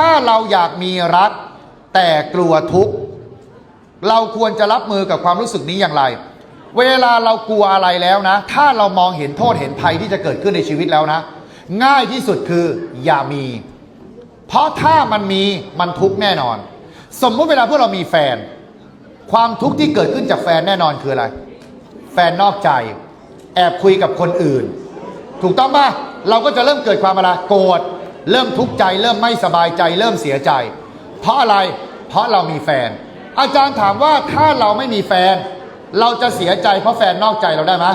ถ้าเราอยากมีรักแต่กลัวทุกข์ เราควรจะรับมือกับความรู้สึกนี้อย่างไร เวลาเรากลัวอะไรแล้วนะ ถ้าเรามองเห็นโทษเห็นภัยที่จะเกิดขึ้นในชีวิตแล้วนะ ง่ายที่สุดคืออย่ามี เพราะถ้ามันมีมันทุกข์แน่นอน สมมติเวลาพวกเรามีแฟน ความทุกข์ที่เกิดขึ้นจากแฟนแน่นอนคืออะไร แฟนนอกใจ แอบคุยกับคนอื่น ถูกต้องป่ะเราก็จะเริ่มเกิดความอะไรโกรธ เริ่มทุกข์ใจ เริ่มไม่สบายใจ เริ่มเสียใจ เพราะอะไร เพราะเรามีแฟน อาจารย์ถามว่าถ้าเราไม่มีแฟน เราจะเสียใจเพราะแฟนนอกใจเราได้ไหม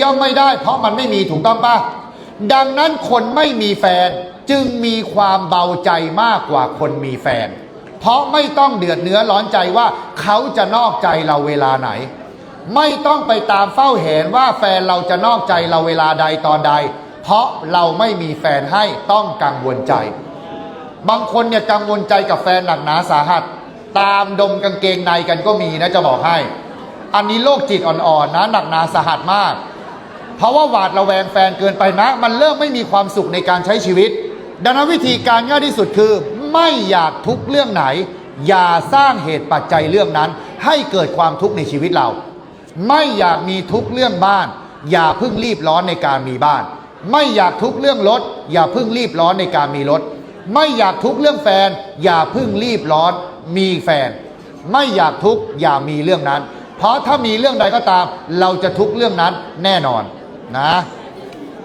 ย่อมไม่ได้ เพราะมันไม่มีถูกต้องปะดังนั้นคนไม่มีแฟนจึงมีความเบาใจมากกว่าคนมีแฟน เพราะไม่ต้องเดือดเนื้อร้อนใจว่าเขาจะนอกใจเราเวลาไหน ไม่ต้องไปตามเฝ้าเห็นว่าแฟนเราจะนอกใจเราเวลาใดตอนใด เพราะเราไม่มีแฟนให้ต้องกังวลใจ บางคนเนี่ยกังวลใจกับแฟนหนักหนาสาหัส ตามดมกางเกงในกันก็มีนะจะบอกให้ อันนี้โรคจิตอ่อนๆนะหนักหนาสาหัสมาก เพราะว่าหวาดระแวงแฟนเกินไปนะ มันเริ่มไม่มีความสุขในการใช้ชีวิต ดังนั้นวิธีการง่ายที่สุดคือ ไม่อยากทุกเรื่องไหน อย่าสร้างเหตุปัจจัยเรื่องนั้น ให้เกิดความทุกข์ในชีวิตเรา ไม่อยากมีทุกเรื่องบ้าน อย่าเพิ่งรีบร้อนในการมีบ้าน ไม่อยากทุกข์เรื่องรถ อย่าเพิ่งรีบร้อนในการมีรถ ไม่อยากทุกข์เรื่องแฟน อย่าเพิ่งรีบร้อนมีแฟน ไม่อยากทุกข์อย่ามีเรื่องนั้น เพราะถ้ามีเรื่องใดก็ตาม เราจะทุกข์เรื่องนั้นแน่นอนนะ